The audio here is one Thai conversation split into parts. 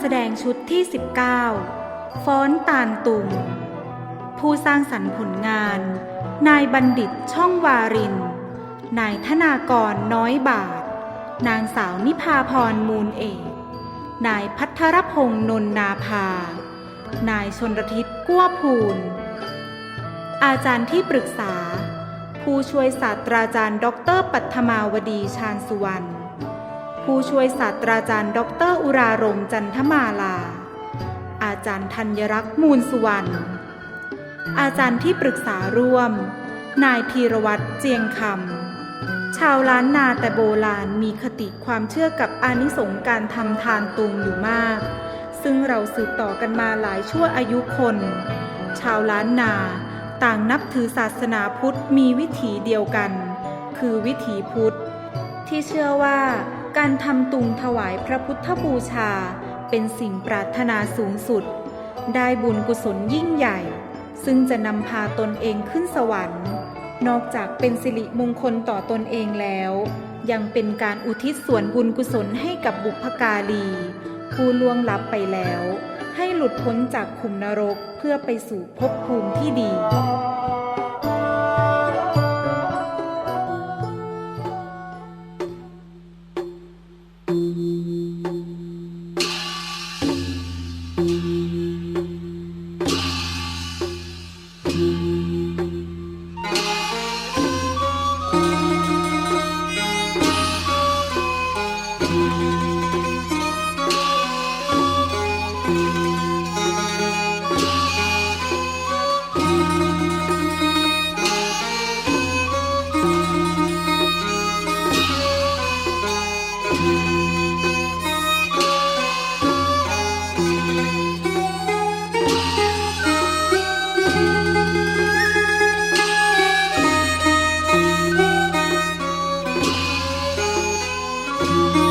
แสดงชุดที่ 19 ฟ้อนตาลตุง ผู้สร้างสรรค์ผลงาน นายบัณฑิตช่องวาริน นายธนากรน้อยบาท นางสาวนิพาพรมูลเอก นายพัทรพงษ์นนนาภา นายชนรทิศกั้วภูล อาจารย์ที่ปรึกษา ผู้ช่วยศาสตราจารย์ดอกเตอรปัทมาวดีชาญสุวรรณ ผู้ช่วยศาสตราจารย์ดอกเตอรอุรารมจันทมาลา อาจารย์ธัญรักษ์มูลสุวรรณ อาจารย์ที่ปรึกษาร่วม นายธีรวัตรเจียงคำ ชาวล้านนาแต่โบราณมีคติความเชื่อกับอานิสงส์การทำทานตุงอยู่มาก ซึ่งเราสืบต่อกันมาหลายชั่วอายุคน ชาวล้านนาต่างนับถือศาสนาพุทธมีวิถีเดียวกัน คือวิถีพุทธที่เชื่อว่า การทำตุงถวายพระพุทธบูชา เป็นสิ่งปรารถนาสูงสุด ได้บุญกุศลยิ่งใหญ่ ซึ่งจะนำพาตนเองขึ้นสวรรค์ นอกจากเป็นสิริมงคลต่อตนเองแล้ว ยังเป็นการอุทิศส่วนบุญกุศลให้กับบุพการี ผู้ล่วงลับไปแล้ว ให้หลุดพ้นจากขุมนรกเพื่อไปสู่ภพภูมิที่ดี ค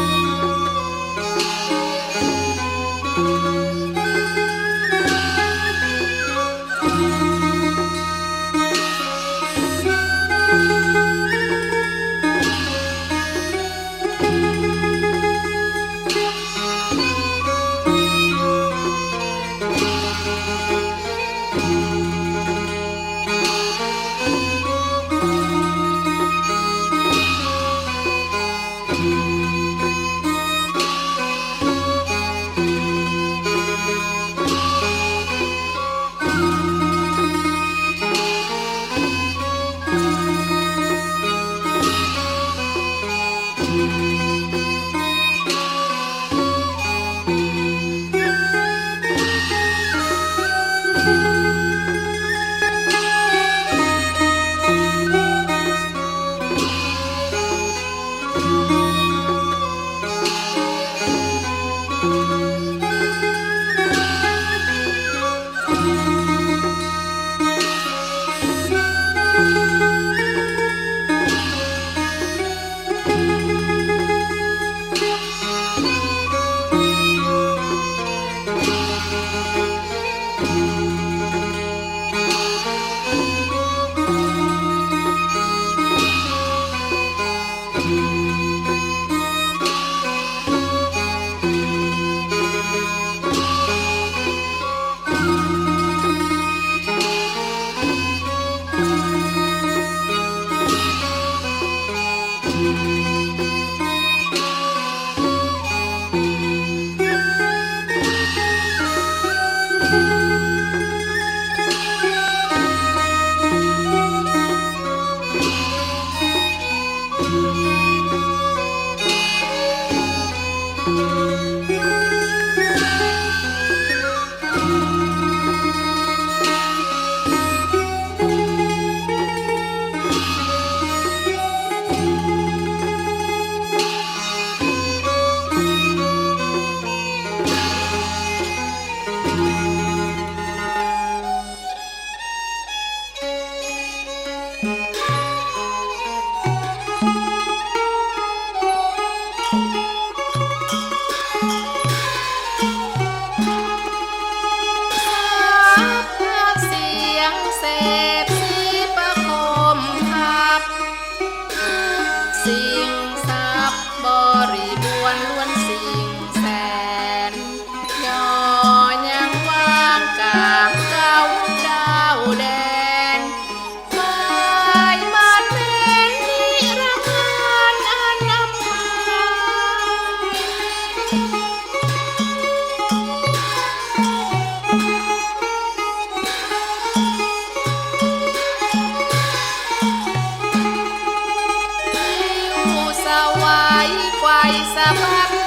สะบัดที่